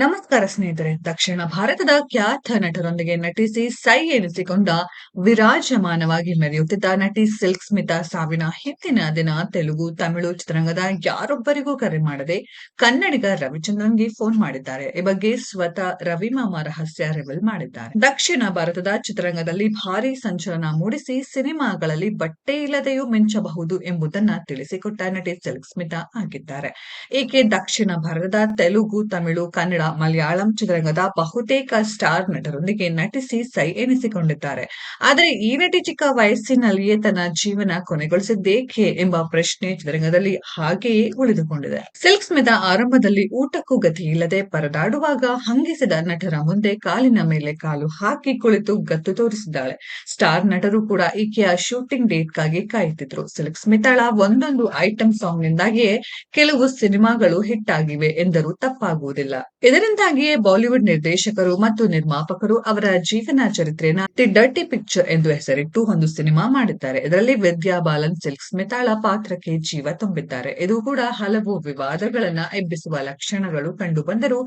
ನಮಸ್ಕಾರ ಸ್ನೇಹಿತರೆ. ದಕ್ಷಿಣ ಭಾರತದ ಖ್ಯಾತ ನಟರೊಂದಿಗೆ ನಟಿಸಿ ಸೈ ಎನಿಸಿಕೊಂಡ ವಿರಾಜಮಾನವಾಗಿ ಮೆರೆಯುತ್ತಿದ್ದ ನಟಿ ಸಿಲ್ಕ್ ಸ್ಮಿತಾ ಸಾವಿನ ಹಿಂದಿನ ದಿನ ತೆಲುಗು, ತಮಿಳು ಚಿತ್ರರಂಗದ ಯಾರೊಬ್ಬರಿಗೂ ಕರೆ ಮಾಡದೆ ಕನ್ನಡಿಗ ರವಿಚಂದ್ರನ್ಗೆ ಫೋನ್ ಮಾಡಿದ್ದಾರೆ. ಈ ಬಗ್ಗೆ ಸ್ವತಃ ರವಿಮಾಮ ರಹಸ್ಯ ರಿವೀಲ್ ಮಾಡಿದ್ದಾರೆ. ದಕ್ಷಿಣ ಭಾರತದ ಚಿತ್ರರಂಗದಲ್ಲಿ ಭಾರಿ ಸಂಚಲನ ಮೂಡಿಸಿ ಸಿನಿಮಾಗಳಲ್ಲಿ ಬಟ್ಟೆ ಇಲ್ಲದೆಯೂ ಮಿಂಚಬಹುದು ಎಂಬುದನ್ನ ತಿಳಿಸಿಕೊಟ್ಟ ನಟಿ ಸಿಲ್ಕ್ ಸ್ಮಿತಾ ಆಗಿದ್ದಾರೆ. ಈಕೆ ದಕ್ಷಿಣ ಭಾರತದ ತೆಲುಗು, ತಮಿಳು, ಕನ್ನಡ ಮಲಯಾಳಂ ಚಿತ್ರರಂಗದ ಬಹುತೇಕ ಸ್ಟಾರ್ ನಟರೊಂದಿಗೆ ನಟಿಸಿ ಸೈ ಎನಿಸಿಕೊಂಡಿದ್ದಾರೆ. ಆದರೆ ಈ ನಟಿ ಚಿಕ್ಕ ವಯಸ್ಸಿನಲ್ಲಿಯೇ ತನ್ನ ಜೀವನ ಕೊನೆಗೊಳಿಸಿದ್ದೇಕೆ ಎಂಬ ಪ್ರಶ್ನೆ ಚಿತ್ರರಂಗದಲ್ಲಿ ಹಾಗೆಯೇ ಉಳಿದುಕೊಂಡಿದೆ. ಸಿಲ್ಕ್ ಸ್ಮಿತಾ ಆರಂಭದಲ್ಲಿ ಊಟಕ್ಕೂ ಗತಿ ಇಲ್ಲದೆ ಪರದಾಡುವಾಗ ಹಂಗಿಸಿದ ನಟರ ಮುಂದೆ ಕಾಲಿನ ಮೇಲೆ ಕಾಲು ಹಾಕಿ ಕುಳಿತು ಗತ್ತು ತೋರಿಸಿದ್ದಾಳೆ. ಸ್ಟಾರ್ ನಟರು ಕೂಡ ಈಕೆಯ ಶೂಟಿಂಗ್ ಡೇಟ್ಗಾಗಿ ಕಾಯುತ್ತಿದ್ರು. ಸಿಲ್ಕ್ ಸ್ಮಿತಾಳ ಒಂದೊಂದು ಐಟಂ ಸಾಂಗ್ ನಿಂದಾಗಿಯೇ ಕೆಲವು ಸಿನಿಮಾಗಳು ಹಿಟ್ ಆಗಿವೆ ಎಂದರೂ ತಪ್ಪಾಗುವುದಿಲ್ಲ. ಇದರಿಂದಾಗಿಯೇ ಬಾಲಿವುಡ್ ನಿರ್ದೇಶಕರು ಮತ್ತು ನಿರ್ಮಾಪಕರು ಅವರ ಜೀವನ ಚರಿತ್ರೆಯನ್ನ ದಿ ಡರ್ಟಿ ಪಿಕ್ಚರ್ ಎಂದು ಹೆಸರಿಟ್ಟು ಒಂದು ಸಿನಿಮಾ ಮಾಡಿದ್ದಾರೆ. ಇದರಲ್ಲಿ ವಿದ್ಯಾ ಬಾಲನ್, ಸಿಲ್ಕ್ ಸ್ಮಿತಾಳ ಪಾತ್ರಕ್ಕೆ ಜೀವ ತುಂಬಿದ್ದಾರೆ. ಇದು ಕೂಡ ಹಲವು ವಿವಾದಗಳನ್ನ ಎಬ್ಬಿಸುವ ಲಕ್ಷಣಗಳು ಕಂಡು ಬಂದರೂ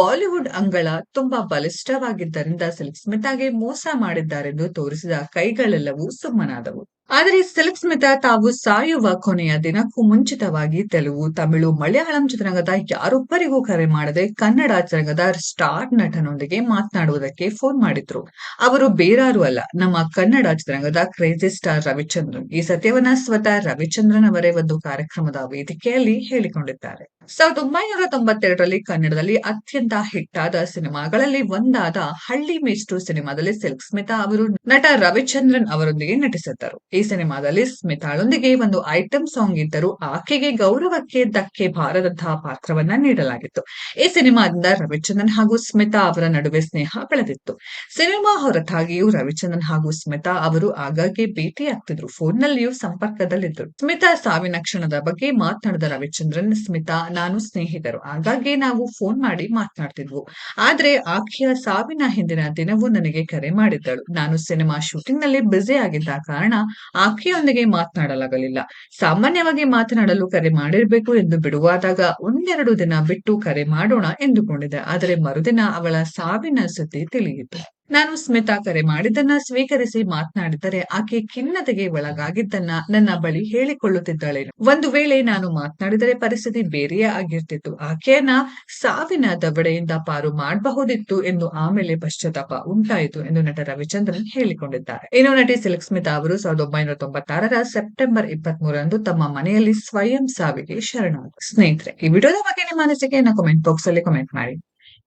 ಬಾಲಿವುಡ್ ಅಂಗಳ ತುಂಬಾ ಬಲಿಷ್ಠವಾಗಿದ್ದರಿಂದ ಸಿಲ್ಕ್ ಸ್ಮಿತಾಗೆ ಮೋಸ ಮಾಡಿದ್ದಾರೆಂದು ತೋರಿಸಿದ ಕೈಗಳೆಲ್ಲವೂ ಸುಮ್ಮನಾದವು. ಆದರೆ ಸಿಲ್ಕ್ ಸ್ಮಿತಾ ತಾವು ಸಾಯುವ ಕೊನೆಯ ದಿನಕ್ಕೂ ಮುಂಚಿತವಾಗಿ ತೆಲುಗು, ತಮಿಳು, ಮಲಯಾಳಂ ಚಿತ್ರರಂಗದ ಯಾರೊಬ್ಬರಿಗೂ ಕರೆ ಮಾಡದೆ ಕನ್ನಡ ಚಿತ್ರರಂಗದ ಸ್ಟಾರ್ ನಟನೊಂದಿಗೆ ಮಾತನಾಡುವುದಕ್ಕೆ ಫೋನ್ ಮಾಡಿದ್ರು. ಅವರು ಬೇರಾರು ಅಲ್ಲ, ನಮ್ಮ ಕನ್ನಡ ಚಿತ್ರರಂಗದ ಕ್ರೇಜಿ ಸ್ಟಾರ್ ರವಿಚಂದ್ರನ್. ಈ ಸತ್ಯವನ್ನ ಸ್ವತಃ ರವಿಚಂದ್ರನ್ ಅವರೇ ಒಂದು ಕಾರ್ಯಕ್ರಮದ ವೇದಿಕೆಯಲ್ಲಿ ಹೇಳಿಕೊಂಡಿದ್ದಾರೆ. ಸಾವಿರದ ಒಂಬೈನೂರ ತೊಂಬತ್ತೆರಡರಲ್ಲಿ ಕನ್ನಡದಲ್ಲಿ ಅತ್ಯಂತ ಹಿಟ್ ಆದ ಸಿನಿಮಾಗಳಲ್ಲಿ ಒಂದಾದ ಹಳ್ಳಿ ಮೇಸ್ಟು ಸಿನಿಮಾದಲ್ಲಿ ಸಿಲ್ಕ್ ಸ್ಮಿತಾ ಅವರು ನಟ ರವಿಚಂದ್ರನ್ ಅವರೊಂದಿಗೆ ನಟಿಸಿದ್ದರು. ಈ ಸಿನಿಮಾದಲ್ಲಿ ಸ್ಮಿತಾಳೊಂದಿಗೆ ಒಂದು ಐಟಂ ಸಾಂಗ್ ಇದ್ದರೂ ಆಕೆಗೆ ಗೌರವಕ್ಕೆ ಧಕ್ಕೆ ಬಾರದಂತಹ ಪಾತ್ರವನ್ನ ನೀಡಲಾಗಿತ್ತು. ಈ ಸಿನಿಮಾದಿಂದ ರವಿಚಂದ್ರನ್ ಹಾಗೂ ಸ್ಮಿತಾ ಅವರ ನಡುವೆ ಸ್ನೇಹ ಬೆಳೆದಿತ್ತು. ಸಿನಿಮಾ ಹೊರತಾಗಿಯೂ ರವಿಚಂದ್ರನ್ ಹಾಗೂ ಸ್ಮಿತಾ ಅವರು ಆಗಾಗ್ಗೆ ಫೋನ್ ನಲ್ಲಿಯೂ ಸಂಪರ್ಕದಲ್ಲಿದ್ದರು. ಸ್ಮಿತಾ ಸಾವಿನ ಕ್ಷಣದ ಬಗ್ಗೆ ಮಾತನಾಡಿದ ರವಿಚಂದ್ರನ್, ಸ್ಮಿತಾ ನಾನು ಸ್ನೇಹಿತರು. ಹಾಗಾಗಿ ನಾವು ಫೋನ್ ಮಾಡಿ ಮಾತನಾಡ್ತಿದ್ವು. ಆದ್ರೆ ಆಕೆಯ ಸಾವಿನ ಹಿಂದಿನ ದಿನವೂ ನನಗೆ ಕರೆ ಮಾಡಿದ್ದಳು. ನಾನು ಸಿನಿಮಾ ಶೂಟಿಂಗ್ನಲ್ಲಿ ಬ್ಯುಸಿ ಆಗಿದ್ದ ಕಾರಣ ಆಕೆಯೊಂದಿಗೆ ಮಾತನಾಡಲಾಗಲಿಲ್ಲ. ಸಾಮಾನ್ಯವಾಗಿ ಮಾತನಾಡಲು ಕರೆ ಮಾಡಿರಬೇಕು ಎಂದು ಬಿಡುವಾದಾಗ ಒಂದೆರಡು ದಿನ ಬಿಟ್ಟು ಕರೆ ಮಾಡೋಣ ಎಂದುಕೊಂಡಿದ್ದೆ. ಆದರೆ ಮರುದಿನ ಅವಳ ಸಾವಿನ ಸುದ್ದಿ ತಿಳಿಯಿತು. ನಾನು ಸ್ಮಿತಾ ಕರೆ ಮಾಡಿದ್ದನ್ನ ಸ್ವೀಕರಿಸಿ ಮಾತನಾಡಿದರೆ ಆಕೆ ಖಿನ್ನತೆಗೆ ಒಳಗಾಗಿದ್ದನ್ನ ನನ್ನ ಬಳಿ ಹೇಳಿಕೊಳ್ಳುತ್ತಿದ್ದಾಳೆ. ಒಂದು ವೇಳೆ ನಾನು ಮಾತನಾಡಿದರೆ ಪರಿಸ್ಥಿತಿ ಬೇರೆಯೇ ಆಗಿರ್ತಿತ್ತು. ಆಕೆಯನ್ನ ಸಾವಿನ ದಬಡೆಯಿಂದ ಪಾರು ಮಾಡಬಹುದಿತ್ತು ಎಂದು ಆಮೇಲೆ ಪಶ್ಚಾತ್ತಾಪ ಉಂಟಾಯಿತು ಎಂದು ನಟ ರವಿಚಂದ್ರನ್ ಹೇಳಿಕೊಂಡಿದ್ದಾರೆ. ಇನ್ನು ನಟಿ ಸಿಲ್ಕ್ ಸ್ಮಿತಾ ಅವರು ಸಾವಿರದ ಒಂಬೈನೂರ ತೊಂಬತ್ತಾರರ ಸೆಪ್ಟೆಂಬರ್ ಇಪ್ಪತ್ತ್ ಮೂರರಂದು ತಮ್ಮ ಮನೆಯಲ್ಲಿ ಸ್ವಯಂ ಸಾವಿಗೆ ಶರಣಾದರು. ಸ್ನೇಹಿತರೆ, ಈ ವಿಡಿಯೋದ ಬಗ್ಗೆ ನಿಮ್ಮ ಅನಿಸಿಕೆಯನ್ನು ಕಮೆಂಟ್ ಬಾಕ್ಸ್ ಅಲ್ಲಿ ಕಮೆಂಟ್ ಮಾಡಿ.